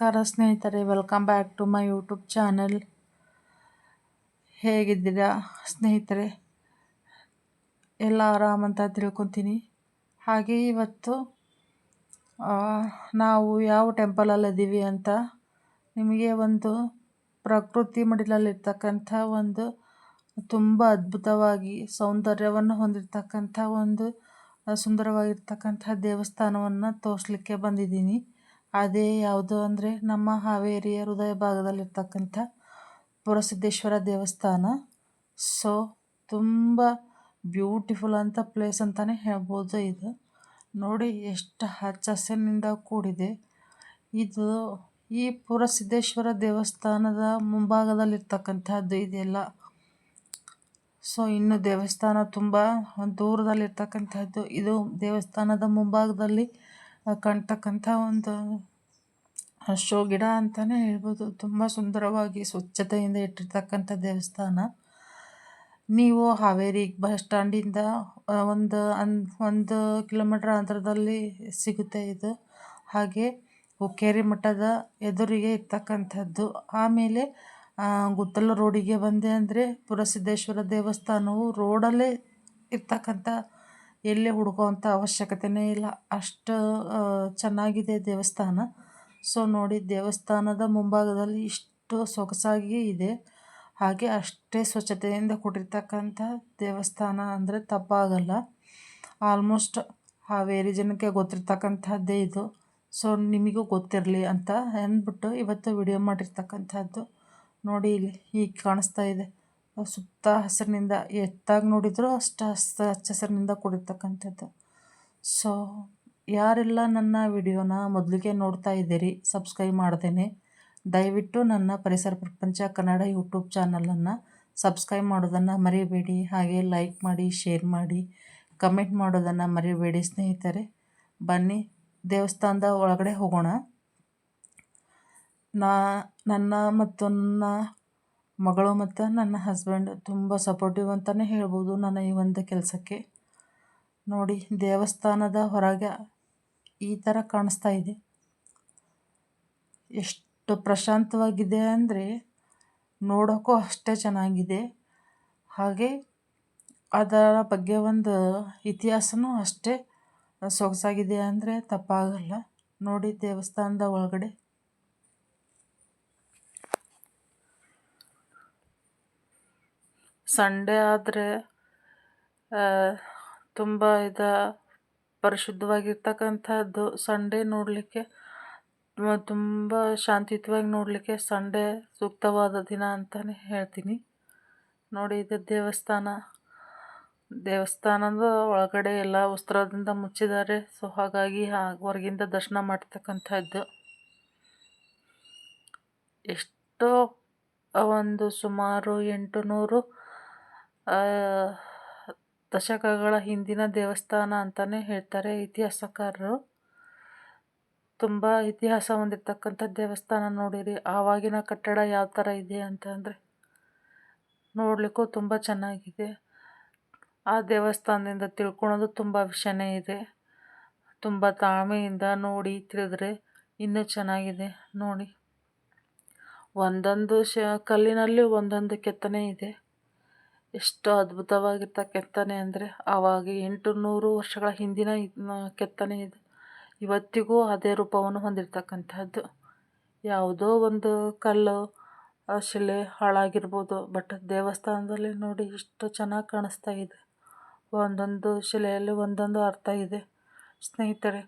ನಮಸ್ಕಾರ ಸ್ನೇಹಿತರೆ welcome back to my YouTube channel ಹೇಗಿದ್ದೀರಾ ಸ್ನೇಹಿತರೆ? ಎಲ್ಲ ಆರಾಮಂತ ತಿಳ್ಕೊತೀನಿ. ಹಾಗೆ ಇವತ್ತು ನಾವು ಯಾವ ಟೆಂಪಲಲ್ಲಿದ್ದೀವಿ ಅಂತ ನಿಮಗೆ ಒಂದು ಪ್ರಕೃತಿ ಮಡಿಲಲ್ಲಿರ್ತಕ್ಕಂಥ ಒಂದು ತುಂಬ ಅದ್ಭುತವಾಗಿ, ಸೌಂದರ್ಯವನ್ನು ಹೊಂದಿರತಕ್ಕಂಥ ಒಂದು, ಸುಂದರವಾಗಿರ್ತಕ್ಕಂಥ ದೇವಸ್ಥಾನವನ್ನು ತೋರಿಸ್ಲಿಕ್ಕೆ ಬಂದಿದ್ದೀನಿ. ಅದೇ ಯಾವುದು ಅಂದರೆ ನಮ್ಮ ಹಾವೇರಿಯ ಹೃದಯ ಭಾಗದಲ್ಲಿರ್ತಕ್ಕಂಥ ಪುರಸಿದ್ದೇಶ್ವರ ದೇವಸ್ಥಾನ. ಸೊ ತುಂಬ ಬ್ಯೂಟಿಫುಲ್ ಅಂತ ಪ್ಲೇಸ್ ಅಂತಲೇ ಹೇಳ್ಬೋದು ಇದು. ನೋಡಿ ಎಷ್ಟು ಹಚ್ಚ ಹಸಿರಿನಿಂದ ಕೂಡಿದೆ. ಇದು ಈ ಪುರಸಿದ್ದೇಶ್ವರ ದೇವಸ್ಥಾನದ ಮುಂಭಾಗದಲ್ಲಿರ್ತಕ್ಕಂಥದ್ದು ಇದೆಲ್ಲ ಸೊ ಇನ್ನು ದೇವಸ್ಥಾನ ತುಂಬ ದೂರದಲ್ಲಿರ್ತಕ್ಕಂಥದ್ದು ಇದು ದೇವಸ್ಥಾನದ ಮುಂಭಾಗದಲ್ಲಿ ಕಾಣ್ತಕ್ಕಂಥ ಒಂದು ಶೋ ಗಿಡ ಅಂತಲೇ ಹೇಳ್ಬೋದು. ತುಂಬ ಸುಂದರವಾಗಿ ಸ್ವಚ್ಛತೆಯಿಂದ ಇಟ್ಟಿರ್ತಕ್ಕಂಥ ದೇವಸ್ಥಾನ. ನೀವು ಹಾವೇರಿ ಬಸ್ ಸ್ಟ್ಯಾಂಡಿಂದ ಒಂದು ಅನ್, ಒಂದು ಕಿಲೋಮೀಟ್ರ್ ಅಂತರದಲ್ಲಿ ಸಿಗುತ್ತೆ ಇದು. ಹಾಗೆ ಹುಕ್ಕೇರಿ ಮಠದ ಎದುರಿಗೆ ಇರ್ತಕ್ಕಂಥದ್ದು. ಆಮೇಲೆ ಗುತ್ತಲ ರೋಡಿಗೆ ಬಂದೆ ಅಂದರೆ ಪುರಸಿದ್ದೇಶ್ವರ ದೇವಸ್ಥಾನವು ರೋಡಲ್ಲೇ ಇರ್ತಕ್ಕಂಥ ಎಲ್ಲೇ ಹುಡುಕುವಂಥ ಅವಶ್ಯಕತೆಯೇ ಇಲ್ಲ. ಅಷ್ಟು ಚೆನ್ನಾಗಿದೆ ದೇವಸ್ಥಾನ. ಸೊ, ನೋಡಿ, ದೇವಸ್ಥಾನದ ಮುಂಭಾಗದಲ್ಲಿ ಇಷ್ಟು ಸೊಗಸಾಗಿ ಇದೆ. ಹಾಗೆ ಅಷ್ಟೇ ಸ್ವಚ್ಛತೆಯಿಂದ ಕೊಟ್ಟಿರ್ತಕ್ಕಂಥ ದೇವಸ್ಥಾನ ಅಂದರೆ ತಪ್ಪಾಗಲ್ಲ. ಆಲ್ಮೋಸ್ಟ್ ಹಾವೇರಿ ಜನಕ್ಕೆ ಗೊತ್ತಿರ್ತಕ್ಕಂಥದ್ದೇ ಇದು. ಸೊ, ನಿಮಗೂ ಗೊತ್ತಿರಲಿ ಅಂತ ಅಂದ್ಬಿಟ್ಟು ಇವತ್ತು ವಿಡಿಯೋ ಮಾಡಿರ್ತಕ್ಕಂಥದ್ದು. ನೋಡಿ, ಇಲ್ಲಿ ಈಗ ಕಾಣಿಸ್ತಾ ಇದೆ. ಸುತ್ತ ಹಸಿರಿನಿಂದ ಎತ್ತಾಗಿ ನೋಡಿದರೂ ಅಷ್ಟು ಹಸ್ತ ಹಚ್ಚ ಹಸಿರಿನಿಂದ ಕೂಡಿರ್ತಕ್ಕಂಥದ್ದು. ಸೊ ಯಾರೆಲ್ಲ ನನ್ನ ವಿಡಿಯೋನ ಮೊದಲಿಗೆ ನೋಡ್ತಾ ಇದ್ದೀರಿ, ಸಬ್ಸ್ಕ್ರೈಬ್ ಮಾಡ್ದೇನೆ. ದಯವಿಟ್ಟು ನನ್ನ ಪರಿಸರ ಪ್ರಪಂಚ ಕನ್ನಡ ಯೂಟ್ಯೂಬ್ ಚಾನಲನ್ನು ಸಬ್ಸ್ಕ್ರೈಬ್ ಮಾಡೋದನ್ನು ಮರಿಬೇಡಿ. ಹಾಗೆ ಲೈಕ್ ಮಾಡಿ, ಶೇರ್ ಮಾಡಿ, ಕಮೆಂಟ್ ಮಾಡೋದನ್ನು ಮರಿಬೇಡಿ ಸ್ನೇಹಿತರೆ. ಬನ್ನಿ, ದೇವಸ್ಥಾನದ ಒಳಗಡೆ ಹೋಗೋಣ. ನಾ, ನನ್ನ ಮತ್ತು ನನ್ನ ಮಗಳು ಮತ್ತು ನನ್ನ ಹಸ್ಬೆಂಡ್ ತುಂಬ ಸಪೋರ್ಟಿವ್ ಅಂತಲೇ ಹೇಳ್ಬೋದು ನನ್ನ ಈ ಒಂದು ಕೆಲಸಕ್ಕೆ. ನೋಡಿ, ದೇವಸ್ಥಾನದ ಹೊರಗೆ ಈ ಥರ ಕಾಣಿಸ್ತಾ ಇದೆ. ಎಷ್ಟು ಪ್ರಶಾಂತವಾಗಿದೆ ಅಂದರೆ ನೋಡೋಕ್ಕೂ ಅಷ್ಟೇ ಚೆನ್ನಾಗಿದೆ. ಹಾಗೆ ಅದರ ಬಗ್ಗೆ ಒಂದು ಇತಿಹಾಸನೂ ಅಷ್ಟೇ ಸೊಗಸಾಗಿದೆ ಅಂದರೆ ತಪ್ಪಾಗಲ್ಲ. ನೋಡಿ, ದೇವಸ್ಥಾನದ ಒಳಗಡೆ ಸಂಡೇ ಆದರೆ ತುಂಬ ಇದು ಪರಿಶುದ್ಧವಾಗಿರ್ತಕ್ಕಂಥದ್ದು ಸಂಡೇ ನೋಡಲಿಕ್ಕೆ ತುಂಬ ಶಾಂತಿಯುತವಾಗಿ ನೋಡಲಿಕ್ಕೆ ಸಂಡೇ ಸೂಕ್ತವಾದ ದಿನ ಅಂತಲೇ ಹೇಳ್ತೀನಿ. ನೋಡಿ ಇದು ದೇವಸ್ಥಾನ. ದೇವಸ್ಥಾನದ ಒಳಗಡೆ ಎಲ್ಲ ವಸ್ತ್ರದಿಂದ ಮುಚ್ಚಿದ್ದಾರೆ. ಸೊ, ಹಾಗಾಗಿ ಹೊರಗಿಂದ ದರ್ಶನ ಮಾಡ್ತಕ್ಕಂಥದ್ದು. ಎಷ್ಟೋ ಒಂದು ಸುಮಾರು ಎಂಟು ನೂರು ದಶಕಗಳ ಹಿಂದಿನ ದೇವಸ್ಥಾನ ಅಂತಲೇ ಹೇಳ್ತಾರೆ ಇತಿಹಾಸಕಾರರು. ತುಂಬ ಇತಿಹಾಸ ಹೊಂದಿರ್ತಕ್ಕಂಥ ದೇವಸ್ಥಾನ ನೋಡಿರಿ. ಆವಾಗಿನ ಕಟ್ಟಡ ಯಾವ ಥರ ಇದೆ ಅಂತಂದರೆ ನೋಡಲಿಕ್ಕೂ ತುಂಬ ಚೆನ್ನಾಗಿದೆ. ಆ ದೇವಸ್ಥಾನದಿಂದ ತಿಳ್ಕೊಳೋದು ತುಂಬ ವಿಷಯನೇ ಇದೆ. ತುಂಬ ತಾಳ್ಮೆಯಿಂದ ನೋಡಿ ತಿಳಿದ್ರೆ ಇನ್ನೂ ಚೆನ್ನಾಗಿದೆ ನೋಡಿ. ಒಂದೊಂದು ಶ, ಕಲ್ಲಿನಲ್ಲಿ ಒಂದೊಂದು ಕೆತ್ತನೆ ಇದೆ. ಎಷ್ಟು ಅದ್ಭುತವಾಗಿರ್ತ ಕೆತ್ತನೆ ಅಂದರೆ ಆವಾಗ ಎಂಟು ನೂರು ವರ್ಷಗಳ ಹಿಂದಿನ ಕೆತ್ತನೆ ಇದು. ಇವತ್ತಿಗೂ ಅದೇ ರೂಪವನ್ನು ಹೊಂದಿರತಕ್ಕಂಥದ್ದು ಯಾವುದೋ ಒಂದು ಕಲ್ಲು ಶಿಲೆ ಹಾಳಾಗಿರ್ಬೋದು, ಬಟ್ ದೇವಸ್ಥಾನದಲ್ಲಿ ನೋಡಿ ಎಷ್ಟು ಚೆನ್ನಾಗಿ ಕಾಣಿಸ್ತಾ ಇದೆ. ಒಂದೊಂದು ಶಿಲೆಯಲ್ಲಿ ಒಂದೊಂದು ಅರ್ಥ ಇದೆ. ಸ್ನೇಹಿತರೆ,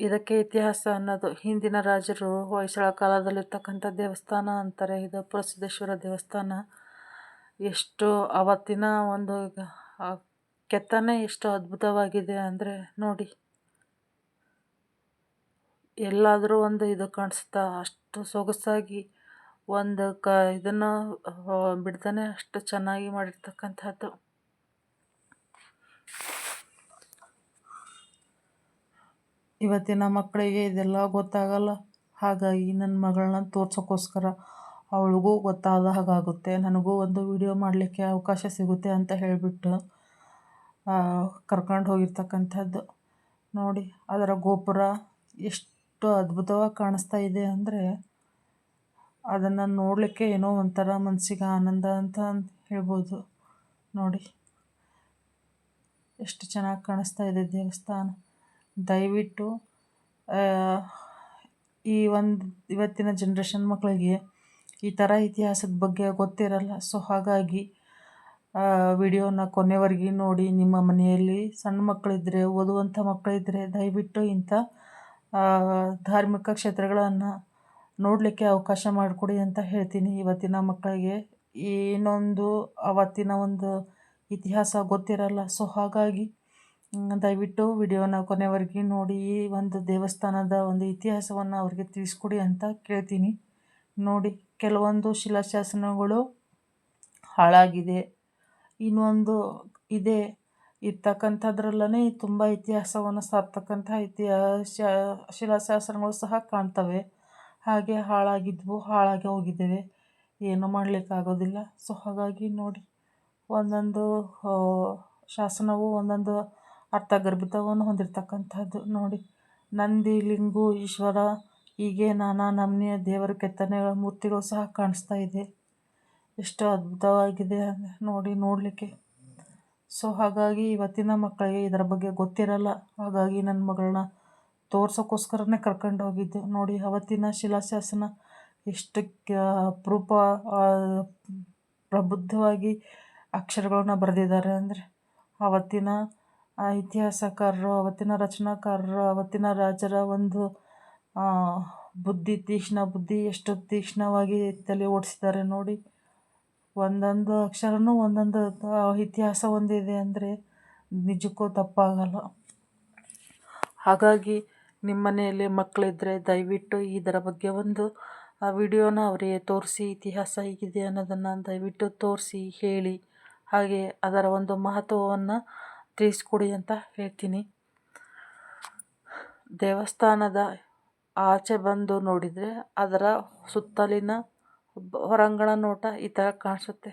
ಇದಕ್ಕೆ ಇತಿಹಾಸ ಅನ್ನೋದು ಹಿಂದಿನ ರಾಜರು ಹೊಯ್ಸಳ ಕಾಲದಲ್ಲಿರ್ತಕ್ಕಂಥ ದೇವಸ್ಥಾನ ಅಂತಾರೆ. ಇದು ಪ್ರಸಿದ್ಧೇಶ್ವರ ದೇವಸ್ಥಾನ. ಎಷ್ಟು ಆವತ್ತಿನ ಒಂದು ಕೆತ್ತನೆ ಎಷ್ಟು ಅದ್ಭುತವಾಗಿದೆ ಅಂದರೆ ನೋಡಿ. ಎಲ್ಲಾದರೂ ಒಂದು ಇದು ಕಾಣಿಸ್ತಾ ಅಷ್ಟು ಸೊಗಸಾಗಿ ಒಂದು ಕ, ಇದನ್ನು ಬಿಡ್ತಾನೆ, ಅಷ್ಟು ಚೆನ್ನಾಗಿ ಮಾಡಿರ್ತಕ್ಕಂಥದ್ದು. ಇವತ್ತಿನ ಮಕ್ಕಳಿಗೆ ಇದೆಲ್ಲ ಗೊತ್ತಾಗಲ್ಲ, ಹಾಗಾಗಿ ನನ್ನ ಮಗಳನ್ನ ತೋರ್ಸೋಕ್ಕೋಸ್ಕರ ಅವಳಿಗೂ ಗೊತ್ತಾದ ಹಾಗಾಗುತ್ತೆ. ನನಗೂ ಒಂದು ವಿಡಿಯೋ ಮಾಡಲಿಕ್ಕೆ ಅವಕಾಶ ಸಿಗುತ್ತೆ ಅಂತ ಹೇಳಿಬಿಟ್ಟು ಕರ್ಕೊಂಡು ಹೋಗಿರ್ತಕ್ಕಂಥದ್ದು. ನೋಡಿ, ಅದರ ಗೋಪುರ ಎಷ್ಟು ಅದ್ಭುತವಾಗಿ ಕಾಣಿಸ್ತಾ ಇದೆ ಅಂದರೆ, ಅದನ್ನು ನೋಡಲಿಕ್ಕೆ ಏನೋ ಒಂಥರ ಮನಸ್ಸಿಗೆ ಆನಂದ ಅಂತ ಹೇಳ್ಬೋದು. ನೋಡಿ, ಎಷ್ಟು ಚೆನ್ನಾಗಿ ಕಾಣಿಸ್ತಾ ಇದೆ ದೇವಸ್ಥಾನ. ದಯವಿಟ್ಟು ಈ ಒಂದು ಇವತ್ತಿನ ಜನ್ರೇಷನ್ ಮಕ್ಕಳಿಗೆ ಈ ಥರ ಇತಿಹಾಸದ ಬಗ್ಗೆ ಗೊತ್ತಿರಲ್ಲ. ಸೊ ಹಾಗಾಗಿ ವಿಡಿಯೋನ ಕೊನೆವರೆಗೆ ನೋಡಿ. ನಿಮ್ಮ ಮನೆಯಲ್ಲಿ ಸಣ್ಣ ಮಕ್ಕಳಿದ್ದರೆ ಓದುವಂಥ ಮಕ್ಕಳಿದ್ದರೆ ದಯವಿಟ್ಟು ಇಂಥ ಧಾರ್ಮಿಕ ಕ್ಷೇತ್ರಗಳನ್ನು ನೋಡಲಿಕ್ಕೆ ಅವಕಾಶ ಮಾಡಿಕೊಡಿ ಅಂತ ಹೇಳ್ತೀನಿ. ಇವತ್ತಿನ ಮಕ್ಕಳಿಗೆ ಇನ್ನೊಂದು, ಅವತ್ತಿನ ಒಂದು ಇತಿಹಾಸ ಗೊತ್ತಿರಲ್ಲ. ಸೊ ಹಾಗಾಗಿ ದಯವಿಟ್ಟು ವಿಡಿಯೋನ ಕೊನೆವರೆಗೆ ನೋಡಿ. ಈ ಒಂದು ದೇವಸ್ಥಾನದ ಒಂದು ಇತಿಹಾಸವನ್ನು ಅವ್ರಿಗೆ ತಿಳಿಸ್ಕೊಡಿ ಅಂತ ಕೇಳ್ತೀನಿ. ನೋಡಿ, ಕೆಲವೊಂದು ಶಿಲಾಶಾಸನಗಳು ಹಾಳಾಗಿದೆ. ಇನ್ನೊಂದು ಇದೆ ಇರ್ತಕ್ಕಂಥದ್ರಲ್ಲೇ ತುಂಬ ಇತಿಹಾಸವನ್ನು ಸಾರ್ತಕ್ಕಂಥ ಇತಿಹಾಸ, ಶಿಲಾಶಾಸನಗಳು ಸಹ ಕಾಣ್ತವೆ. ಹಾಗೆ ಹಾಳಾಗಿದ್ವು, ಹಾಳಾಗಿ ಹೋಗಿದ್ದೇವೆ. ಏನು ಮಾಡಲಿಕ್ಕಾಗೋದಿಲ್ಲ. ಸೊ, ಹಾಗಾಗಿ ನೋಡಿ, ಒಂದೊಂದು ಶಾಸನವು ಒಂದೊಂದು ಅರ್ಥಗರ್ಭಿತವನ್ನು ಹೊಂದಿರತಕ್ಕಂಥದ್ದು. ನೋಡಿ ನಂದಿ ಲಿಂಗು ಈಶ್ವರ ಹೀಗೆ ನಾನಾ ನಮೂನೆಯ ದೇವರ ಕೆತ್ತನೆಗಳ ಮೂರ್ತಿಗಳು ಸಹ ಕಾಣಿಸ್ತಾ ಇದೆ. ಎಷ್ಟು ಅದ್ಭುತವಾಗಿದೆ ನೋಡಿ ನೋಡಲಿಕ್ಕೆ. ಸೊ ಹಾಗಾಗಿ ಇವತ್ತಿನ ಮಕ್ಕಳಿಗೆ ಇದರ ಬಗ್ಗೆ ಗೊತ್ತಿರಲ್ಲ. ಹಾಗಾಗಿ ನನ್ನ ಮಗಳನ್ನ ತೋರ್ಸೋಕ್ಕೋಸ್ಕರನೇ ಕರ್ಕೊಂಡು ಹೋಗಿದ್ದೆ. ನೋಡಿ, ಅವತ್ತಿನ ಶಿಲಾಶಾಸನ ಎಷ್ಟು ಅಪರೂಪ ಪ್ರಬುದ್ಧವಾಗಿ ಅಕ್ಷರಗಳನ್ನ ಬರೆದಿದ್ದಾರೆ ಅಂದರೆ ಆವತ್ತಿನ ಇತಿಹಾಸಕಾರರು ಅವತ್ತಿನ ರಚನಾಕಾರರು, ಅವತ್ತಿನ ರಾಜರ ಒಂದು ಬುದ್ಧಿ ತೀಕ್ಷ್ಣ, ಬುದ್ಧಿ ಎಷ್ಟು ತೀಕ್ಷ್ಣವಾಗಿ ತಲೆ ಓಡಿಸಿದ್ದಾರೆ ನೋಡಿ. ಒಂದೊಂದು ಅಕ್ಷರನೂ ಒಂದೊಂದು ಇತಿಹಾಸ ಹೊಂದಿದೆ ಅಂದರೆ ನಿಜಕ್ಕೂ ತಪ್ಪಾಗಲ್ಲ. ಹಾಗಾಗಿ ನಿಮ್ಮ ಮನೆಯಲ್ಲಿ ಮಕ್ಕಳಿದ್ದರೆ ದಯವಿಟ್ಟು ಇದರ ಬಗ್ಗೆ ಒಂದು ವಿಡಿಯೋನ ಅವರಿಗೆ ತೋರಿಸಿ, ಇತಿಹಾಸ ಹೀಗಿದೆ ಅನ್ನೋದನ್ನು ದಯವಿಟ್ಟು ತೋರಿಸಿ, ಹೇಳಿ. ಹಾಗೆ ಅದರ ಒಂದು ಮಹತ್ವವನ್ನು ತಿಳಿಸ್ಕೊಡಿ ಅಂತ ಹೇಳ್ತೀನಿ. ದೇವಸ್ಥಾನದ ಆಚೆ ಬಂದು ನೋಡಿದರೆ ಅದರ ಸುತ್ತಲಿನ ಹೊರಾಂಗಣ ನೋಟ ಈ ಥರ ಕಾಣಿಸುತ್ತೆ.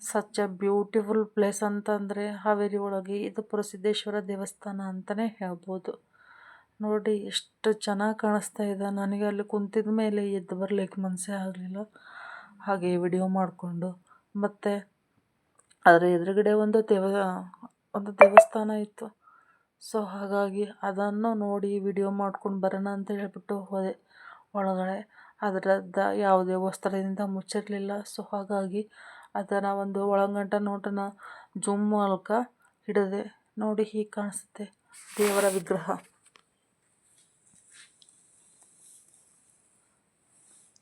ಸಚ್ ಅ ಬ್ಯೂಟಿಫುಲ್ ಪ್ಲೇಸ್ ಅಂತಂದರೆ ಹಾವೇರಿ ಒಳಗೆ ಇದು ಪ್ರಸಿದ್ಧೇಶ್ವರ ದೇವಸ್ಥಾನ ಅಂತಲೇ ಹೇಳ್ಬೋದು. ನೋಡಿ ಎಷ್ಟು ಚೆನ್ನಾಗಿ ಕಾಣಿಸ್ತಾ ಇದೆ. ನನಗೆ ಅಲ್ಲಿ ಕುಂತಿದ ಮೇಲೆ ಎದ್ದು ಬರಲಿಕ್ಕೆ ಮನಸ್ಸೇ ಆಗಲಿಲ್ಲ. ಹಾಗೆ ವಿಡಿಯೋ ಮಾಡಿಕೊಂಡು. ಮತ್ತು ಅದರ ಎದುರುಗಡೆ ಒಂದು ದೇವ ಒಂದು ದೇವಸ್ಥಾನ ಇತ್ತು. ಸೊ ಹಾಗಾಗಿ ಅದನ್ನು ನೋಡಿ ವಿಡಿಯೋ ಮಾಡ್ಕೊಂಡು ಬರೋಣ ಅಂತ ಹೇಳ್ಬಿಟ್ಟು ಹೋದೆ ಒಳಗಡೆ. ಅದರದ್ದ ಯಾವುದೇ ವಸ್ತ್ರದಿಂದ ಮುಚ್ಚಿರಲಿಲ್ಲ. ಸೊ ಹಾಗಾಗಿ ಅದರ ಒಂದು ಒಳಗಂಟ ನೋಟನ ಜೂಮ್ ಮೂಲಕ ಹಿಡಿದೆ. ನೋಡಿ ಹೀಗೆ ಕಾಣಿಸುತ್ತೆ ದೇವರ ವಿಗ್ರಹ.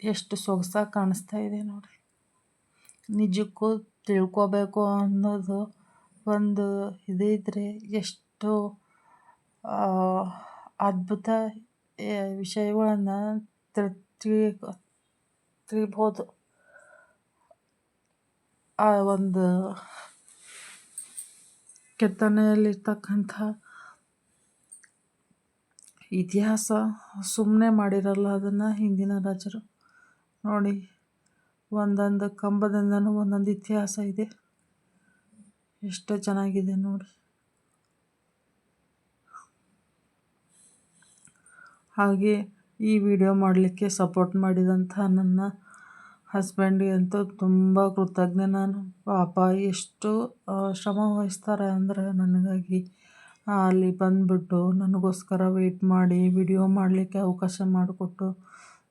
ಎಷ್ಟು ಸೊಗಸಾಗಿ ಕಾಣಿಸ್ತಾ ಇದೆ ನೋಡಿ ನಿಜಕ್ಕೂ ತಿಳ್ಕೋಬೇಕು ಅನ್ನೋದು ಒಂದು ಇದಿದ್ದರೆ ಎಷ್ಟು ಅದ್ಭುತ ವಿಷಯಗಳನ್ನು ತಿಳಿ ತಿಳಿಬೋದು. ಆ ಒಂದು ಕೆತ್ತನೆಯಲ್ಲಿರ್ತಕ್ಕಂಥ ಇತಿಹಾಸ ಸುಮ್ಮನೆ ಮಾಡಿರಲ್ಲ ಅದನ್ನು ಹಿಂದಿನ ರಾಜರು. ನೋಡಿ, ಒಂದೊಂದು ಕಂಬದಿಂದನೂ ಒಂದೊಂದು ಇತಿಹಾಸ ಇದೆ. ಎಷ್ಟು ಚೆನ್ನಾಗಿದೆ ನೋಡಿ. ಹಾಗೆ ಈ ವಿಡಿಯೋ ಮಾಡಲಿಕ್ಕೆ ಸಪೋರ್ಟ್ ಮಾಡಿದಂಥ ನನ್ನ ಹಸ್ಬೆಂಡಿಗೆ ಅಂತೂ ತುಂಬ ಕೃತಜ್ಞ. ನಾನು ಪಾಪ ಎಷ್ಟು ಶ್ರಮ ವಹಿಸ್ತಾರೆ ಅಂದರೆ ನನಗಾಗಿ ಅಲ್ಲಿ ಬಂದುಬಿಟ್ಟು ನನಗೋಸ್ಕರ ವೆಯ್ಟ್ ಮಾಡಿ ವಿಡಿಯೋ ಮಾಡಲಿಕ್ಕೆ ಅವಕಾಶ ಮಾಡಿಕೊಟ್ಟು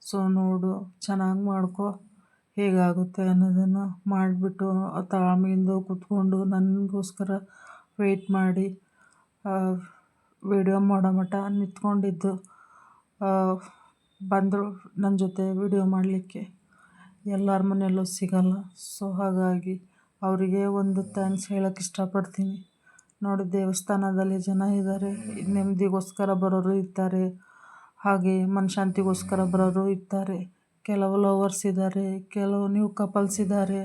ಸೊ ನೋಡು, ಚೆನ್ನಾಗಿ ಮಾಡ್ಕೊ, ಹೇಗಾಗುತ್ತೆ ಅನ್ನೋದನ್ನು ಮಾಡಿಬಿಟ್ಟು ತಾಳ್ಮೆಯಿಂದ ಕೂತ್ಕೊಂಡು ನನಗೋಸ್ಕರ ವೆಯ್ಟ್ ಮಾಡಿ ವಿಡಿಯೋ ಮಾಡೋ ಮಟ್ಟ ನಿಂತ್ಕೊಂಡಿದ್ದು. ಬಂದರು ನನ್ನ ಜೊತೆ ವಿಡಿಯೋ ಮಾಡಲಿಕ್ಕೆ. ಎಲ್ಲರ ಮನೆಯಲ್ಲೂ ಸಿಗಲ್ಲ. ಸೊ ಹಾಗಾಗಿ ಅವರಿಗೆ ಒಂದು ಥ್ಯಾಂಕ್ಸ್ ಹೇಳೋಕ್ಕೆ ಇಷ್ಟಪಡ್ತೀನಿ. ನೋಡಿ, ದೇವಸ್ಥಾನದಲ್ಲಿ ಜನ ಇದ್ದಾರೆ ನೆಮ್ಮದಿಗೋಸ್ಕರ ಬರೋರು ಇದ್ದಾರೆ ಹಾಗೆ ಮನಃಶಾಂತಿಗೋಸ್ಕರ ಬರೋರು ಇದ್ದಾರೆ ಕೆಲವು ಲವರ್ಸ್ ಇದ್ದಾರೆ ಕೆಲವು ನ್ಯೂ ಕಪಲ್ಸ್ ಇದ್ದಾರೆ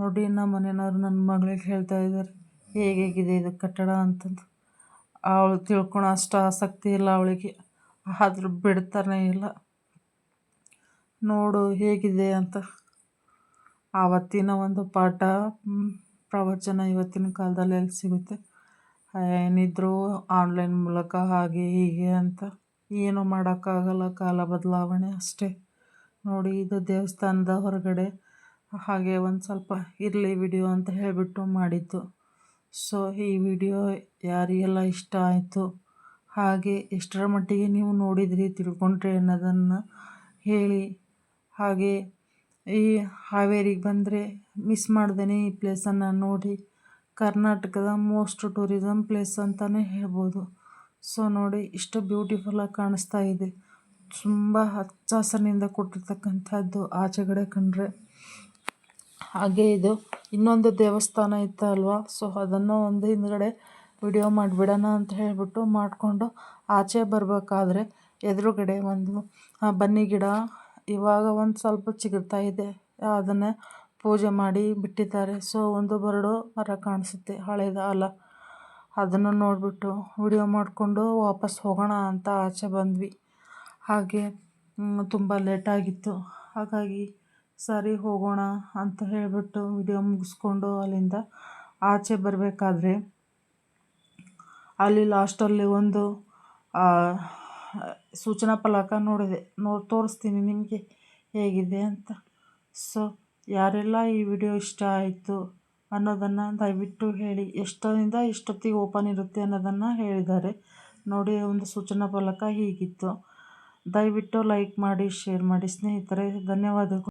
ನೋಡಿ, ನಮ್ಮ ಮನೆಯವ್ರು ನನ್ನ ಮಗಳಿಗೆ ಹೇಳ್ತಾ ಇದ್ದಾರೆ ಹೇಗಿದೆ ಇದು ಕಟ್ಟಡ? ಅಂತಂದು. ಅವಳು ತಿಳ್ಕೊಳೋ ಅಷ್ಟು ಆಸಕ್ತಿ ಇಲ್ಲ ಅವಳಿಗೆ. ಆದರೂ ಬಿಡ್ತಾನೇ ಇಲ್ಲ. ನೋಡು ಹೇಗಿದೆ ಅಂತ. ಆವತ್ತಿನ ಒಂದು ಪಾಠ ಪ್ರವಚನ ಇವತ್ತಿನ ಕಾಲದಲ್ಲಿ ಎಲ್ಲಿ ಸಿಗುತ್ತೆ? ಏನಿದ್ರೂ ಆನ್ಲೈನ್ ಮೂಲಕ ಹಾಗೆ ಹೀಗೆ ಅಂತ. ಏನೂ ಮಾಡೋಕ್ಕಾಗಲ್ಲ, ಕಾಲ ಬದಲಾವಣೆ ಅಷ್ಟೇ. ನೋಡಿ, ಇದು ದೇವಸ್ಥಾನದ ಹೊರಗಡೆ ಹಾಗೆ ಒಂದು ಸ್ವಲ್ಪ ಇರಲಿ ವಿಡಿಯೋ ಅಂತ ಹೇಳಿಬಿಟ್ಟು ಮಾಡಿದ್ದು. ಸೊ ಈ ವಿಡಿಯೋ ಯಾರಿಗೆಲ್ಲ ಇಷ್ಟ ಆಯಿತು? ಹಾಗೆ ಎಷ್ಟರ ಮಟ್ಟಿಗೆ ನೀವು ನೋಡಿದ್ರಿ ತಿಳ್ಕೊಂಡ್ರಿ ಅನ್ನೋದನ್ನು ಹೇಳಿ. ಹಾಗೆ ಈ ಹಾವೇರಿಗೆ ಬಂದರೆ ಮಿಸ್ ಮಾಡ್ದೇ ಈ ಪ್ಲೇಸನ್ನು ನೋಡಿ. ಕರ್ನಾಟಕದ ಮೋಸ್ಟ್ ಟೂರಿಸಮ್ ಪ್ಲೇಸ್ ಅಂತಲೇ ಹೇಳ್ಬೋದು. ಸೊ ನೋಡಿ, ಇಷ್ಟು ಬ್ಯೂಟಿಫುಲ್ಲಾಗಿ ಕಾಣಿಸ್ತಾ ಇದೆ. ತುಂಬ ಹಚ್ಚ ಹಸಿರಿನಿಂದ ಕೊಟ್ಟಿರ್ತಕ್ಕಂಥದ್ದು ಆಚೆಗಡೆ ಕಂಡ್ರೆ. ಹಾಗೆ ಇದು ಇನ್ನೊಂದು ದೇವಸ್ಥಾನ ಇತ್ತು ಅಲ್ವಾ ಸೊ ಅದನ್ನು ಒಂದು ಹಿಂದ್ಗಡೆ ವಿಡಿಯೋ ಮಾಡಿಬಿಡೋಣ ಅಂತ ಹೇಳಿಬಿಟ್ಟು ಮಾಡಿಕೊಂಡು ಆಚೆ ಬರಬೇಕಾದ್ರೆ ಎದುರುಗಡೆ ಒಂದು ಬನ್ನಿ ಗಿಡ. ಇವಾಗ ಒಂದು ಸ್ವಲ್ಪ ಚಿಗುರ್ತಾ ಇದೆ. ಅದನ್ನು ಪೂಜೆ ಮಾಡಿ ಬಿಟ್ಟಿದ್ದಾರೆ. ಸೊ, ಒಂದು ಬರಡು ಮರ ಕಾಣಿಸುತ್ತೆ, ಹಳೇದು ಅಲ್ಲ ಅದನ್ನು ನೋಡಿಬಿಟ್ಟು ವಿಡಿಯೋ ಮಾಡಿಕೊಂಡು ವಾಪಸ್ ಹೋಗೋಣ ಅಂತ ಆಚೆ ಬಂದ್ವಿ. ಹಾಗೆ ತುಂಬ ಲೇಟಾಗಿತ್ತು ಹಾಗಾಗಿ ಸರಿ ಹೋಗೋಣ ಅಂತ ಹೇಳಿಬಿಟ್ಟು ವಿಡಿಯೋ ಮುಗಿಸ್ಕೊಂಡು ಅಲ್ಲಿಂದ ಆಚೆ ಬರಬೇಕಾದ್ರೆ ಅಲ್ಲಿ ಲಾಸ್ಟಲ್ಲಿ ಒಂದು ಸೂಚನಾ ಫಲಕ ನೋಡಿದೆ. ನೋಡಿ ತೋರಿಸ್ತೀನಿ ನಿಮಗೆ ಹೇಗಿದೆ ಅಂತ. ಸೊ, ಯಾರೆಲ್ಲ ಈ ವಿಡಿಯೋ ಇಷ್ಟ ಆಯಿತು ಅನ್ನೋದನ್ನು ದಯವಿಟ್ಟು ಹೇಳಿ. ಎಷ್ಟರಿಂದ ಎಷ್ಟೊತ್ತಿಗೆ ಓಪನ್ ಇರುತ್ತೆ ಅನ್ನೋದನ್ನು ಹೇಳಿದ್ದಾರೆ. ನೋಡಿ, ಒಂದು ಸೂಚನಾ ಫಲಕ ಹೀಗಿತ್ತು. ದಯವಿಟ್ಟು ಲೈಕ್ ಮಾಡಿ, ಶೇರ್ ಮಾಡಿ. ಸ್ನೇಹಿತರೆ, ಧನ್ಯವಾದಗಳು.